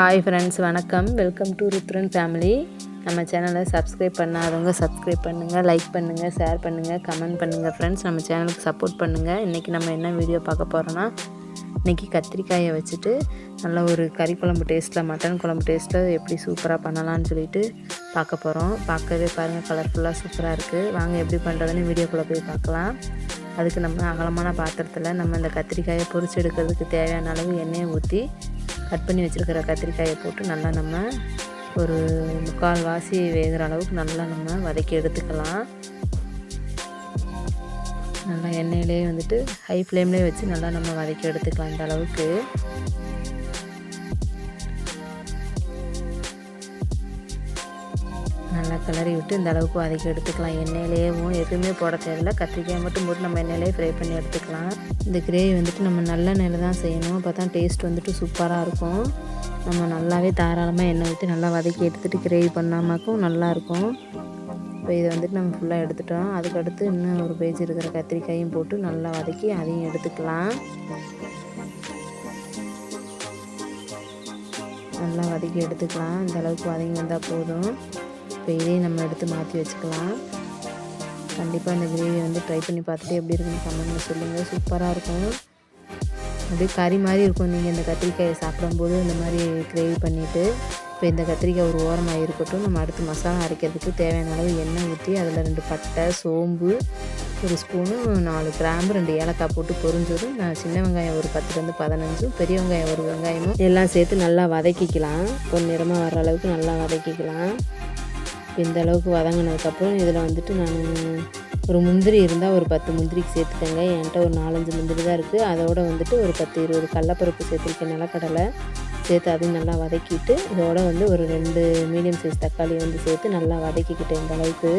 Hi friends வணக்கம். Welcome to Rudran family நம்ம சேனலை சப்ஸ்கிரைப் பண்ணாதவங்க சப்ஸ்கிரைப் பண்ணுங்கள் லைக் பண்ணுங்கள் ஷேர் பண்ணுங்கள் கமெண்ட் பண்ணுங்கள் ஃப்ரெண்ட்ஸ் நம்ம சேனலுக்கு சப்போர்ட் பண்ணுங்கள் இன்றைக்கி நம்ம என்ன வீடியோ பார்க்க போகிறோன்னா இன்றைக்கி கத்திரிக்காயை வச்சுட்டு நல்ல ஒரு கறி குழம்பு டேஸ்ட்டில் மட்டன் குழம்பு டேஸ்ட்டில் எப்படி சூப்பராக பண்ணலாம்னு சொல்லிட்டு பார்க்க போகிறோம் பார்க்கவே பாருங்கள் கலர்ஃபுல்லாக சூப்பராக இருக்குது வாங்க எப்படி பண்ணுறதுன்னு வீடியோக்குள்ளே போய் பார்க்கலாம். அதுக்கு நம்ம அகலமான பாத்திரத்தில் நம்ம இந்த கத்திரிக்காயை பொரிச்சு எடுக்கிறதுக்கு தேவையான அளவு எண்ணெயை ஊற்றி கட் பண்ணி வச்சுருக்கிற கத்திரிக்காயை போட்டு நல்லா நம்ம ஒரு முக்கால் வாசி வேகிற அளவுக்கு நல்லா நம்ம வதக்கி எடுத்துக்கலாம். நல்லா எண்ணெயிலே வந்துட்டு ஹை ஃப்ளேம்லேயே வச்சு நல்லா நம்ம வதக்கி எடுத்துக்கலாம் இந்த அளவுக்கு. நல்லா கிளறி விட்டு இந்த அளவுக்கு வதக்கி எடுத்துக்கலாம். எண்ணெயிலேயும் எதுவுமே போட தேவையில்லை. கத்திரிக்காய் மட்டும் போட்டு நம்ம எண்ணெயிலே ஃப்ரை பண்ணி எடுத்துக்கலாம். இந்த கிரேவி வந்துட்டு நம்ம நல்ல நெல் தான் செய்யணும். அப்போ தான் டேஸ்ட் வந்துட்டு சூப்பராக இருக்கும். நம்ம நல்லாவே தாராளமாக எண்ணெய் ஊற்றி நல்லா வதக்கி எடுத்துகிட்டு கிரேவி பண்ணாமக்கும் நல்லாயிருக்கும். இப்போ இதை வந்துட்டு நம்ம ஃபுல்லாக எடுத்துட்டோம். அதுக்கடுத்து இன்னும் ஒரு பேஜ் இருக்கிற கத்திரிக்காயும் போட்டு நல்லா வதக்கி அதையும் எடுத்துக்கலாம். நல்லா வதக்கி எடுத்துக்கலாம். இந்த அளவுக்கு வதங்கி வந்தால் போதும். இப்போ நம்ம எடுத்து மாற்றி வச்சுக்கலாம். கண்டிப்பாக இந்த கிரேவி வந்து ட்ரை பண்ணி பார்த்துட்டு எப்படி இருக்குன்னு கமெண்ட்டில் சொல்லுங்கள் சூப்பராக இருக்கும். அப்படியே கறி மாதிரி இருக்கும். நீங்கள் இந்த கத்திரிக்காயை சாப்பிடும்போது இந்த மாதிரி கிரேவி பண்ணிவிட்டு இப்போ இந்த கத்திரிக்காய் ஒரு ஓரமாக இருக்கட்டும். நம்ம அடுத்து மசாலா அரைக்கிறதுக்கு தேவையான அளவு எண்ணெய் ஊற்றி அதில் ரெண்டு பட்டை சோம்பு ஒரு ஸ்பூனு நாலு கிராம்பு ரெண்டு ஏலக்காய் போட்டு பொரிஞ்சதும் நான் சின்ன வெங்காயம் ஒரு பத்துலேருந்து பதினஞ்சும் பெரிய வெங்காயம் ஒரு வெங்காயமும் எல்லாம் சேர்த்து நல்லா வதக்கிக்கலாம். ஒரு நிறமாக வர அளவுக்கு நல்லா வதக்கிக்கலாம். இந்த அளவுக்கு வதங்கினதுக்கப்புறம் இதில் வந்துட்டு நான் ஒரு முந்திரி இருந்தால் ஒரு பத்து முந்திரிக்கு சேர்த்துக்கோங்க. என்கிட்ட ஒரு நாலஞ்சு முந்திரி தான் இருக்குது. அதோட வந்துட்டு ஒரு பத்து இருபது கடலப்பருப்பு சேர்த்துருக்கேன். நிலக்கடலை சேர்த்து அதையும் நல்லா வதக்கிட்டு இதோட வந்து ஒரு ரெண்டு மீடியம் சைஸ் தக்காளி வந்து சேர்த்து நல்லா வதக்கிக்கிட்டேன் இந்த அளவுக்கு.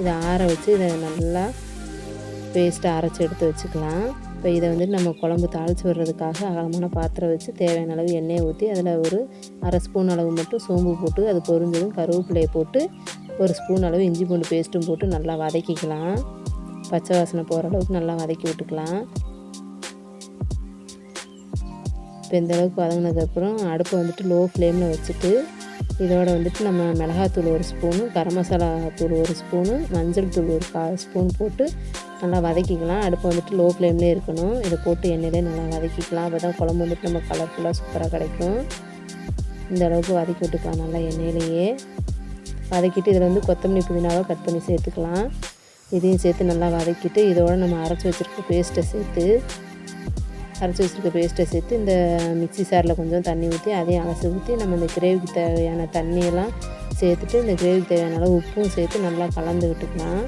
இதை ஆற வச்சு இதை நல்லா பேஸ்ட்டை அரைச்சி எடுத்து வச்சுக்கலாம். இப்போ இதை வந்துட்டு நம்ம குழம்பு தாளித்து விடுறதுக்காக அகலமான பாத்திரம் வச்சு தேவையான அளவு எண்ணெயை ஊற்றி அதில் ஒரு அரை ஸ்பூன் அளவு மட்டும் சோம்பு போட்டு அது பொரிஞ்சதும் கருவேப்பிலையை போட்டு ஒரு ஸ்பூன் அளவு இஞ்சி பூண்டு பேஸ்ட்டும் போட்டு நல்லா வதக்கிக்கலாம். பச்சை வாசனை போகிற அளவுக்கு நல்லா வதக்கி விட்டுக்கலாம். இப்போ இந்த அளவுக்கு வதங்கினதுக்கப்புறம் அடுப்பை வந்துட்டு லோ ஃப்ளேமில் வச்சுட்டு இதோட வந்துட்டு நம்ம மிளகாத்தூள் ஒரு ஸ்பூனு கரம் மசாலா தூள் ஒரு ஸ்பூனு மஞ்சள் தூள் ஒரு கால் ஸ்பூன் போட்டு நல்லா வதக்கிக்கலாம். அடுப்பு வந்துட்டு லோ ஃப்ளேம்லேயே இருக்கணும். இதை போட்டு எண்ணெயிலே நல்லா வதக்கிக்கலாம். அப்போ தான் குழம்பு வந்துட்டு நம்ம கலர்ஃபுல்லாக சூப்பராக கிடைக்கும். இந்த அளவுக்கு வதக்கி விட்டுக்கலாம். நல்லா எண்ணெயிலேயே வதக்கிட்டு இதில் வந்து கொத்தமல்லி புதினாவை கட் பண்ணி சேர்த்துக்கலாம். இதையும் சேர்த்து நல்லா வதக்கிட்டு இதோடு நம்ம அரைச்சி வச்சுருக்க பேஸ்ட்டை சேர்த்து அரைச்சி வச்சுருக்க பேஸ்ட்டை சேர்த்து இந்த மிக்சி சாரில் கொஞ்சம் தண்ணி ஊற்றி அதையும் அலசி ஊற்றி நம்ம இந்த கிரேவிக்கு தேவையான தண்ணியெல்லாம் சேர்த்துட்டு இந்த கிரேவிக்கு தேவையான அளவு உப்பும் சேர்த்து நல்லா கலந்து விட்டுக்கலாம்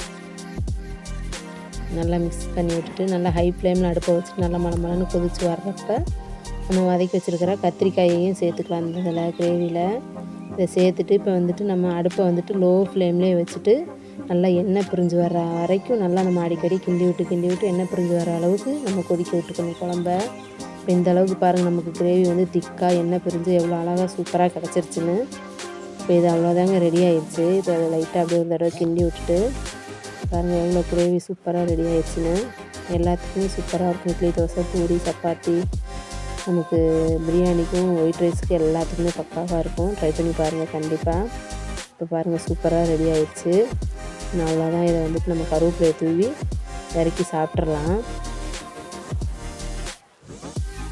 நல்லா மிக்ஸ் பண்ணி விட்டுட்டு நல்லா ஹை ஃப்ளேமில் அடுப்பை வச்சுட்டு நல்லா மலை கொதித்து வர்றப்ப நம்ம வதக்கி வச்சுருக்கிற கத்திரிக்காயையும் சேர்த்துக்கலாம் இந்த இதில் கிரேவியில் இதை சேர்த்துட்டு இப்போ வந்துட்டு நம்ம அடுப்பை வந்துட்டு லோ ஃப்ளேம்லேயே வச்சுட்டு நல்லா எண்ணெய் பிரிஞ்சு வர வரைக்கும் நல்லா நம்ம அடிக்கடி கிண்டி விட்டு கிண்டி விட்டு எண்ணெய் பிரிஞ்சு வர அளவுக்கு நம்ம கொதிக்க விட்டுக்கணும் குழம்ப. இப்போ இந்த அளவுக்கு பாருங்கள் நமக்கு கிரேவி வந்து திக்காக எண்ணெய் பிரிஞ்சு எவ்வளோ அழகாக சூப்பராக கிடச்சிருச்சுன்னு. இப்போ இது அவ்வளோதாங்க ரெடி ஆயிடுச்சு இப்போ அதை லைட்டாக அப்படியே ஒரு தடவை கிண்டி விட்டுட்டு பாருங்கள் எவ்வளோ கிரேவி சூப்பராக ரெடி ஆயிடுச்சுன்னு எல்லாத்துக்குமே சூப்பராக இருக்கும். இட்லி தோசை பூரி சப்பாத்தி. நமக்கு பிரியாணிக்கும் ஒயிட் ரைஸுக்கு எல்லாத்துக்குமே பக்காவாக இருக்கும். ட்ரை பண்ணி பாருங்கள் கண்டிப்பாக இப்போ பாருங்கள் சூப்பராக ரெடி ஆயிடுச்சு அவ்வளோதான் இதை வந்துட்டு நம்ம கருவேப்பிலையை தூவி இறக்கி சாப்பிட்றலாம்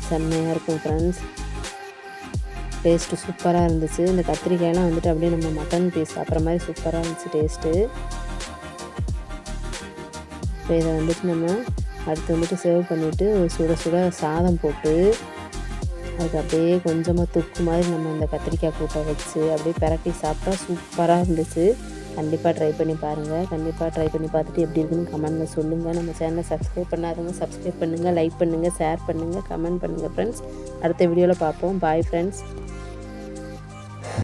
செம்மையாக இருக்கும் ஃப்ரெண்ட்ஸ் டேஸ்ட்டு சூப்பராக இருந்துச்சு. இந்த கத்திரிக்காயெல்லாம் வந்துட்டு அப்படியே நம்ம மட்டன் பீஸ் சாப்பிட்ற மாதிரி சூப்பராக இருந்துச்சு டேஸ்ட்டு இப்போ இதை வந்துட்டு நம்ம அடுத்து வந்துட்டு சேவ் பண்ணிவிட்டு சுட சுட சாதம் போட்டு அதுக்கு அப்படியே கொஞ்சமாக துக்கு மாதிரி நம்ம இந்த கத்திரிக்காய் கூட்டை வச்சு அப்படியே பரட்டி சாப்பிட்டா சூப்பராக இருந்துச்சு. கண்டிப்பாக ட்ரை பண்ணி பாருங்கள் கண்டிப்பாக ட்ரை பண்ணி பார்த்துட்டு எப்படி இருக்குன்னு கமெண்ட்டில் சொல்லுங்கள் நம்ம சேனலை சப்ஸ்கிரைப் பண்ணாதவங்க சப்ஸ்கிரைப் பண்ணுங்கள் லைக் பண்ணுங்கள் ஷேர் பண்ணுங்கள் கமெண்ட் பண்ணுங்கள் ஃப்ரெண்ட்ஸ் அடுத்த வீடியோவில் பார்ப்போம். Bye friends